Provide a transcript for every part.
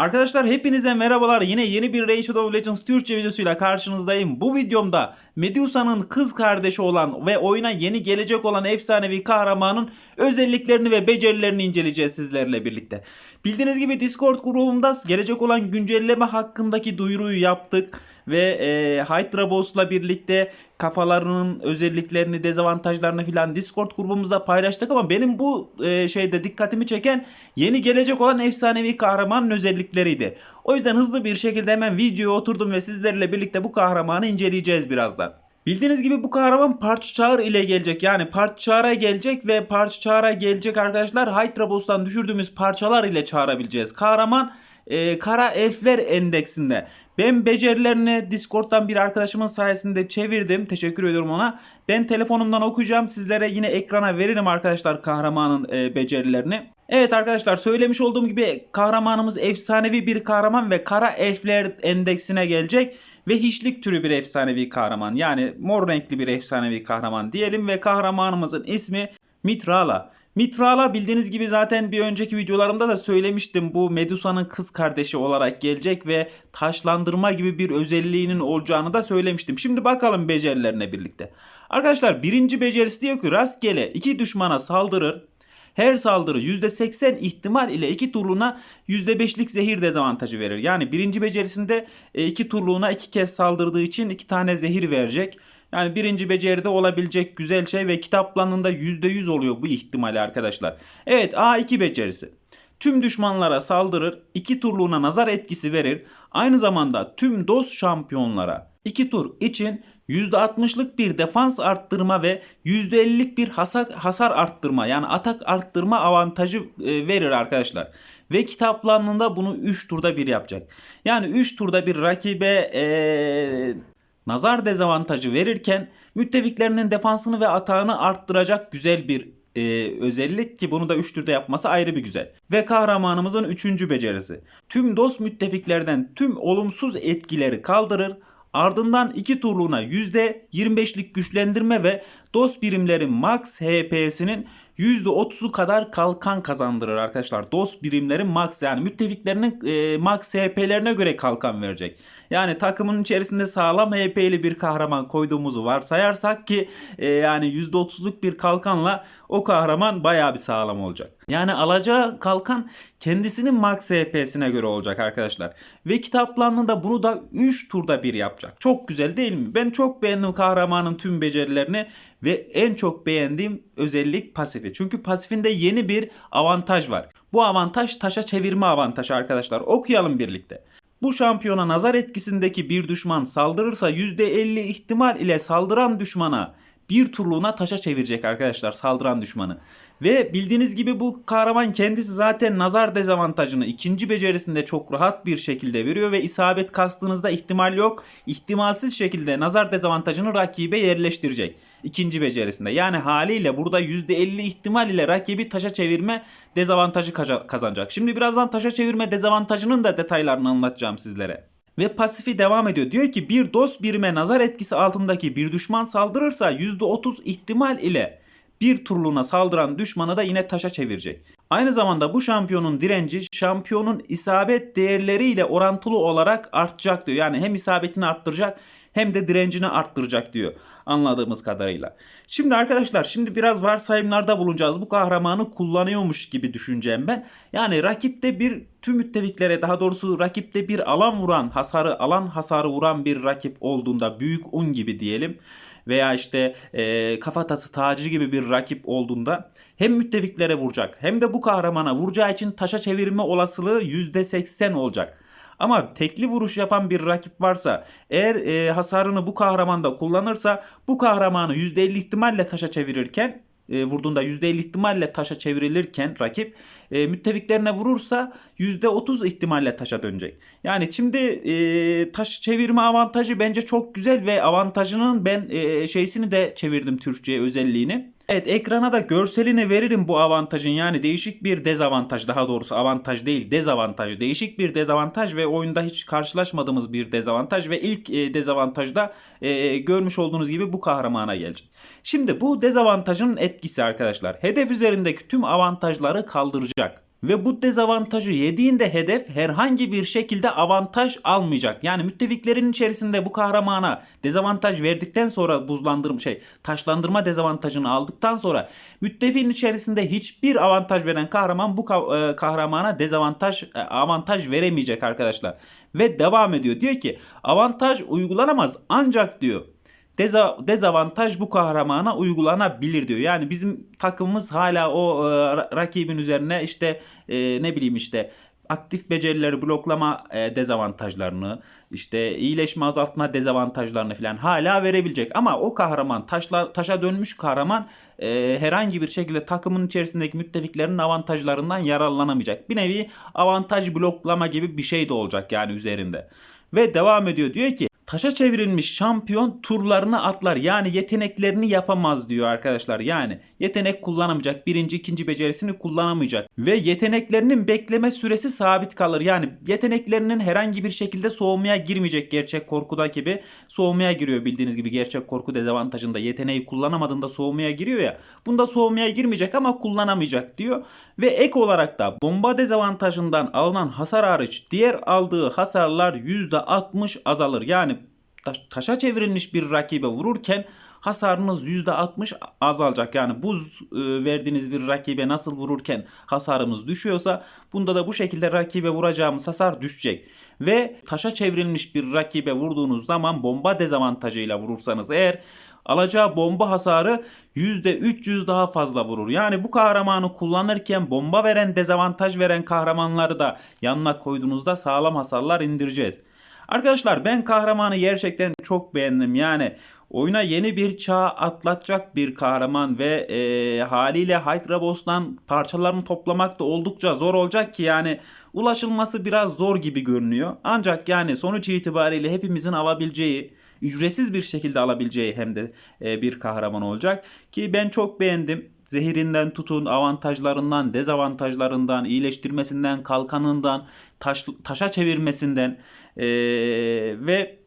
Arkadaşlar hepinize merhabalar. Yine yeni bir Rage of Legends Türkçe videosuyla karşınızdayım. Bu videomda Medusa'nın kız kardeşi olan ve oyuna yeni gelecek olan efsanevi kahramanın özelliklerini ve becerilerini inceleyeceğiz sizlerle birlikte. Bildiğiniz gibi Discord grubumda gelecek olan güncelleme hakkındaki duyuruyu yaptık ve e, Hydra Boss'la birlikte kafalarının özelliklerini, dezavantajlarını filan Discord grubumuzda paylaştık ama benim bu e, şeyde dikkatimi çeken yeni gelecek olan efsanevi kahramanın özellikleriydi. O yüzden hızlı bir şekilde hemen videoya oturdum ve sizlerle birlikte bu kahramanı inceleyeceğiz birazdan. Bildiğiniz gibi bu kahraman parça çağır ile gelecek. Yani parça çağıra gelecek ve parça çağıra gelecek arkadaşlar Hydra Boss'tan düşürdüğümüz parçalar ile çağırabileceğiz. Kahraman e, Kara Elfler Endeksinde. Ben becerilerini Discord'dan bir arkadaşımın sayesinde çevirdim. Teşekkür ediyorum ona. Ben telefonumdan okuyacağım. Sizlere yine ekrana veririm arkadaşlar kahramanın e, becerilerini. Evet arkadaşlar söylemiş olduğum gibi kahramanımız efsanevi bir kahraman ve Kara Elfler Endeksine gelecek. Ve hiçlik türü bir efsanevi kahraman. Yani mor renkli bir efsanevi kahraman diyelim ve kahramanımızın ismi Mitrala. Mitrala bildiğiniz gibi zaten bir önceki videolarımda da söylemiştim. Bu Medusa'nın kız kardeşi olarak gelecek ve taşlandırma gibi bir özelliğinin olacağını da söylemiştim. Şimdi bakalım becerilerine birlikte. Arkadaşlar birinci becerisi diyor ki rastgele iki düşmana saldırır. Her saldırı %80 ihtimal ile iki turluğuna %5'lik zehir dezavantajı verir. Yani birinci becerisinde e, iki turluğuna iki kez saldırdığı için iki tane zehir verecek. Yani birinci beceride olabilecek güzel şey ve kitaplarında %100 oluyor bu ihtimali arkadaşlar. Evet A2 becerisi. Tüm düşmanlara saldırır, iki turluğuna nazar etkisi verir. Aynı zamanda tüm dost şampiyonlara iki tur için %60'lık bir defans arttırma ve %50'lik bir hasar, hasar arttırma yani atak arttırma avantajı e, verir arkadaşlar. Ve kitaplarında bunu 3 turda bir yapacak. Yani 3 turda bir rakibe e, nazar dezavantajı verirken müttefiklerinin defansını ve atağını arttıracak güzel bir e, özellik ki bunu da 3 türde yapması ayrı bir güzel. Ve kahramanımızın 3. becerisi. Tüm dost müttefiklerden tüm olumsuz etkileri kaldırır. Ardından 2 turluğuna %25'lik güçlendirme ve dost birimlerin max HP'sinin %30'u kadar kalkan kazandırır arkadaşlar. Dost birimlerin max yani müttefiklerinin e, max HP'lerine göre kalkan verecek. Yani takımın içerisinde sağlam HP'li bir kahraman koyduğumuzu varsayarsak ki e, yani %30'luk bir kalkanla o kahraman bayağı bir sağlam olacak. Yani alacağı kalkan kendisinin max HP'sine göre olacak arkadaşlar. Ve kitaplarında bunu da 3 turda bir yapacak. Çok güzel değil mi? Ben çok beğendim kahramanın tüm becerilerini ve en çok beğendiğim özellik pasifi. Çünkü pasifinde yeni bir avantaj var. Bu avantaj taşa çevirme avantajı arkadaşlar. Okuyalım birlikte. Bu şampiyona nazar etkisindeki bir düşman saldırırsa %50 ihtimal ile saldıran düşmana bir turluğuna taşa çevirecek arkadaşlar saldıran düşmanı. Ve bildiğiniz gibi bu kahraman kendisi zaten nazar dezavantajını ikinci becerisinde çok rahat bir şekilde veriyor ve isabet kastığınızda ihtimal yok. İhtimalsiz şekilde nazar dezavantajını rakibe yerleştirecek ikinci becerisinde. Yani haliyle burada %50 ihtimal ile rakibi taşa çevirme dezavantajı kazanacak. Şimdi birazdan taşa çevirme dezavantajının da detaylarını anlatacağım sizlere. Ve pasifi devam ediyor. Diyor ki bir dost birime nazar etkisi altındaki bir düşman saldırırsa %30 ihtimal ile bir turluğuna saldıran düşmanı da yine taşa çevirecek. Aynı zamanda bu şampiyonun direnci şampiyonun isabet değerleriyle orantılı olarak artacak diyor. Yani hem isabetini arttıracak hem de direncini arttıracak diyor anladığımız kadarıyla. Şimdi arkadaşlar şimdi biraz varsayımlarda bulunacağız. Bu kahramanı kullanıyormuş gibi düşüneceğim ben. Yani rakipte bir tüm müttefiklere daha doğrusu rakipte bir alan vuran hasarı alan hasarı vuran bir rakip olduğunda büyük un gibi diyelim veya işte e, kafatası tacı gibi bir rakip olduğunda hem müttefiklere vuracak hem de bu kahramana vuracağı için taşa çevirme olasılığı %80 olacak. Ama tekli vuruş yapan bir rakip varsa eğer e, hasarını bu kahramanda kullanırsa bu kahramanı %50 ihtimalle taşa çevirirken e, vurduğunda %50 ihtimalle taşa çevrilirken rakip e, müttefiklerine vurursa %30 ihtimalle taşa dönecek. Yani şimdi e, taş çevirme avantajı bence çok güzel ve avantajının ben e, şeysini de çevirdim Türkçe'ye özelliğini. Evet ekrana da görselini veririm bu avantajın yani değişik bir dezavantaj daha doğrusu avantaj değil dezavantaj değişik bir dezavantaj ve oyunda hiç karşılaşmadığımız bir dezavantaj ve ilk e, dezavantajda e, görmüş olduğunuz gibi bu kahramana gelecek. Şimdi bu dezavantajın etkisi arkadaşlar hedef üzerindeki tüm avantajları kaldıracak. Ve bu dezavantajı yediğinde hedef herhangi bir şekilde avantaj almayacak. Yani müttefiklerin içerisinde bu kahramana dezavantaj verdikten sonra buzlandırma şey taşlandırma dezavantajını aldıktan sonra müttefiğin içerisinde hiçbir avantaj veren kahraman bu e, kahramana dezavantaj e, avantaj veremeyecek arkadaşlar. Ve devam ediyor. Diyor ki avantaj uygulanamaz ancak diyor deza, dezavantaj bu kahramana uygulanabilir diyor. Yani bizim takımımız hala o e, ra- rakibin üzerine işte e, ne bileyim işte aktif becerileri bloklama e, dezavantajlarını işte iyileşme azaltma dezavantajlarını falan hala verebilecek. Ama o kahraman taşla, taşa dönmüş kahraman e, herhangi bir şekilde takımın içerisindeki müttefiklerin avantajlarından yararlanamayacak. Bir nevi avantaj bloklama gibi bir şey de olacak yani üzerinde. Ve devam ediyor diyor ki taşa çevrilmiş şampiyon turlarını atlar. Yani yeteneklerini yapamaz diyor arkadaşlar. Yani yetenek kullanamayacak. Birinci, ikinci becerisini kullanamayacak. Ve yeteneklerinin bekleme süresi sabit kalır. Yani yeteneklerinin herhangi bir şekilde soğumaya girmeyecek gerçek korkuda gibi. Soğumaya giriyor bildiğiniz gibi gerçek korku dezavantajında yeteneği kullanamadığında soğumaya giriyor ya. Bunda soğumaya girmeyecek ama kullanamayacak diyor. Ve ek olarak da bomba dezavantajından alınan hasar hariç diğer aldığı hasarlar %60 azalır. Yani taşa çevrilmiş bir rakibe vururken hasarınız %60 azalacak. Yani buz e, verdiğiniz bir rakibe nasıl vururken hasarımız düşüyorsa bunda da bu şekilde rakibe vuracağımız hasar düşecek. Ve taşa çevrilmiş bir rakibe vurduğunuz zaman bomba dezavantajıyla vurursanız eğer alacağı bomba hasarı %300 daha fazla vurur. Yani bu kahramanı kullanırken bomba veren dezavantaj veren kahramanları da yanına koyduğunuzda sağlam hasarlar indireceğiz. Arkadaşlar ben kahramanı gerçekten çok beğendim. Yani oyuna yeni bir çağ atlatacak bir kahraman ve e, haliyle Hydra Boss'tan parçalarını toplamak da oldukça zor olacak ki yani ulaşılması biraz zor gibi görünüyor. Ancak yani sonuç itibariyle hepimizin alabileceği ücretsiz bir şekilde alabileceği hem de e, bir kahraman olacak ki ben çok beğendim. Zehirinden tutun, avantajlarından, dezavantajlarından, iyileştirmesinden, kalkanından, taş, taşa çevirmesinden e, ve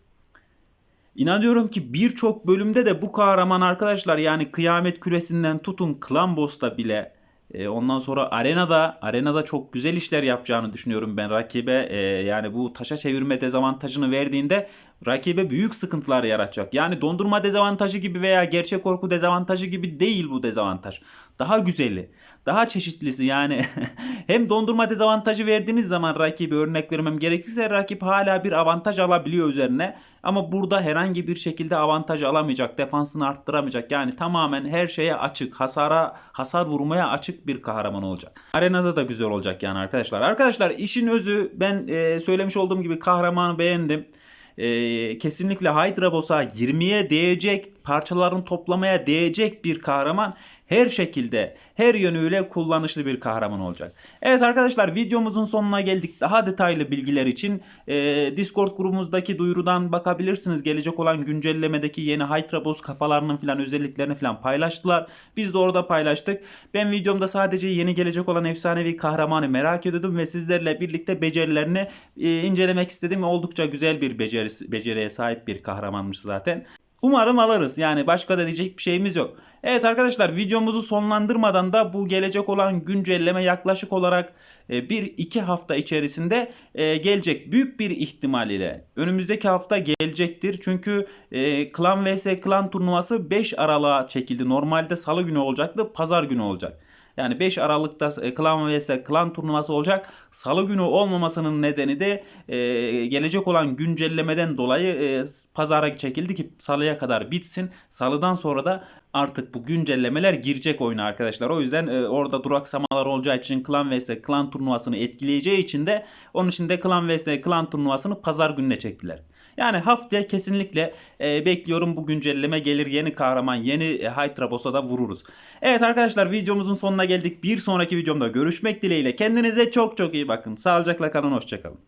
İnanıyorum ki birçok bölümde de bu kahraman arkadaşlar yani kıyamet küresinden tutun Clan Boss'ta bile e, ondan sonra arenada arenada çok güzel işler yapacağını düşünüyorum ben rakibe e, yani bu taşa çevirme dezavantajını verdiğinde rakibe büyük sıkıntılar yaratacak. Yani dondurma dezavantajı gibi veya gerçek korku dezavantajı gibi değil bu dezavantaj. Daha güzeli, daha çeşitlisi yani hem dondurma dezavantajı verdiğiniz zaman rakibe örnek vermem gerekirse rakip hala bir avantaj alabiliyor üzerine. Ama burada herhangi bir şekilde avantaj alamayacak, defansını arttıramayacak. Yani tamamen her şeye açık, hasara hasar vurmaya açık bir kahraman olacak. Arenada da güzel olacak yani arkadaşlar. Arkadaşlar işin özü ben e, söylemiş olduğum gibi kahramanı beğendim. E, kesinlikle Hydra Boss'a 20'ye değecek, parçalarını toplamaya değecek bir kahraman her şekilde, her yönüyle kullanışlı bir kahraman olacak. Evet arkadaşlar videomuzun sonuna geldik. Daha detaylı bilgiler için e, Discord grubumuzdaki duyurudan bakabilirsiniz. Gelecek olan güncellemedeki yeni Hydra Boss kafalarının filan özelliklerini filan paylaştılar. Biz de orada paylaştık. Ben videomda sadece yeni gelecek olan efsanevi kahramanı merak ediyordum ve sizlerle birlikte becerilerini e, incelemek istedim. Oldukça güzel bir becerisi, beceriye sahip bir kahramanmış zaten. Umarım alırız. Yani başka da diyecek bir şeyimiz yok. Evet arkadaşlar videomuzu sonlandırmadan da bu gelecek olan güncelleme yaklaşık olarak 1-2 hafta içerisinde e, gelecek. Büyük bir ihtimal ile önümüzdeki hafta gelecektir. Çünkü e, Klan vs Klan turnuvası 5 Aralık'a çekildi. Normalde salı günü olacaktı. Pazar günü olacak. Yani 5 Aralık'ta e, Klan vs Klan turnuvası olacak. Salı günü olmamasının nedeni de e, gelecek olan güncellemeden dolayı e, pazara çekildi ki salıya kadar bitsin. Salıdan sonra da artık bu güncellemeler girecek oyuna arkadaşlar. O yüzden e, orada duraksamalar olacağı için Klan vs Klan turnuvasını etkileyeceği için de onun için de Klan vs Klan turnuvasını pazar gününe çektiler. Yani haftaya kesinlikle e, bekliyorum bu güncelleme gelir. Yeni kahraman, yeni e, Hydra Boss'a da vururuz. Evet arkadaşlar videomuzun sonuna geldik. Bir sonraki videomda görüşmek dileğiyle. Kendinize çok çok iyi bakın. Sağlıcakla kalın. Hoşçakalın.